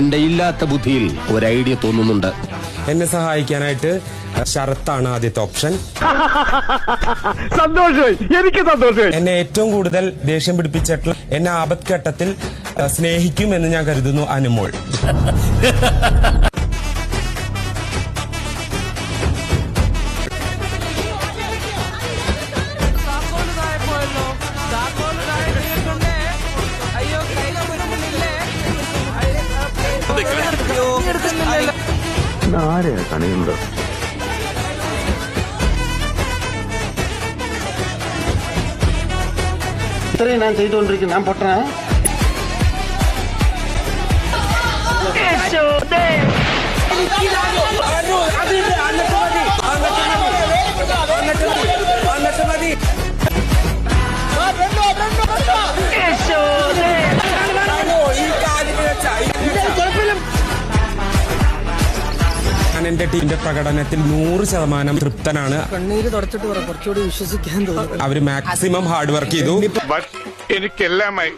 എന്റെ ഇല്ലാത്ത ബുദ്ധിയിൽ ഒരു ഐഡിയ തോന്നുന്നുണ്ട്. എന്നെ സഹായിക്കാനായിട്ട് ശരത്താണ് ആദ്യത്തെ ഓപ്ഷൻ. സന്തോഷമായി. എനിക്ക് സന്തോഷമായി. എന്നെ ഏറ്റവും കൂടുതൽ ദേഷ്യം പിടിപ്പിച്ചിട്ടുള്ള എന്നെ ആപത്ഘട്ടത്തിൽ സ്നേഹിക്കും എന്ന് ഞാൻ കരുതുന്നു അനുമോൾ. ആരെയാ കണിയുന്നത് ഇത്രയും ഞാൻ ചെയ്തുകൊണ്ടിരിക്കുന്നു ഞാൻ പൊട്ടനാ ഞാൻ എന്റെ ടീമിന്റെ പ്രകടനത്തിൽ നൂറ് ശതമാനം തൃപ്തനാണ്. കണ്ണീര് തുടച്ചിട്ട് പറ കുറച്ചുകൂടി വിശ്വസിക്കാൻ തോന്നുന്നു. അവർ മാക്സിമം ഹാർഡ് വർക്ക് ചെയ്തു. എനിക്കെല്ലാമായി